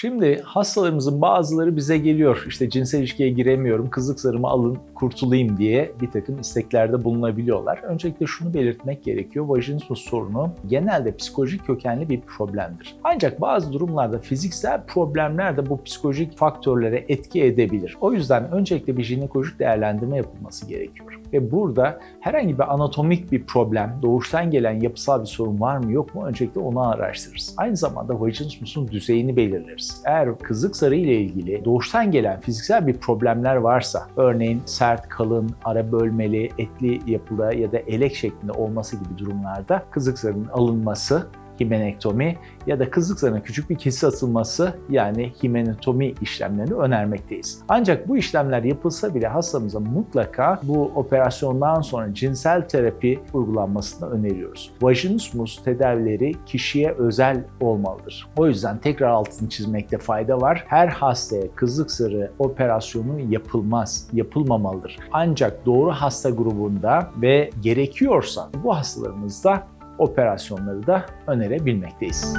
Şimdi hastalarımızın bazıları bize geliyor. İşte cinsel ilişkiye giremiyorum, kızlık zarımı alın, kurtulayım diye bir takım isteklerde bulunabiliyorlar. Öncelikle şunu belirtmek gerekiyor. Vajinismus sorunu genelde psikolojik kökenli bir problemdir. Ancak bazı durumlarda fiziksel problemler de bu psikolojik faktörlere etki edebilir. O yüzden öncelikle bir jinekolojik değerlendirme yapılması gerekiyor. Ve burada herhangi bir anatomik bir problem, doğuştan gelen yapısal bir sorun var mı yok mu öncelikle onu araştırırız. Aynı zamanda vajinismusun düzeyini belirleriz. Eğer kızlık zarı ile ilgili doğuştan gelen fiziksel bir problemler varsa, örneğin sert, kalın, ara bölmeli, etli yapıda ya da elek şeklinde olması gibi durumlarda kızlık zarının alınması himenektomi ya da kızlık zarına küçük bir kesi atılması yani himenektomi işlemlerini önermekteyiz. Ancak bu işlemler yapılsa bile hastamıza mutlaka bu operasyondan sonra cinsel terapi uygulanmasını öneriyoruz. Vajinismus tedavileri kişiye özel olmalıdır. O yüzden tekrar altını çizmekte fayda var. Her hastaya kızlık zarı operasyonu yapılmaz, yapılmamalıdır. Ancak doğru hasta grubunda ve gerekiyorsa bu hastalarımızda operasyonları da önerebilmekteyiz.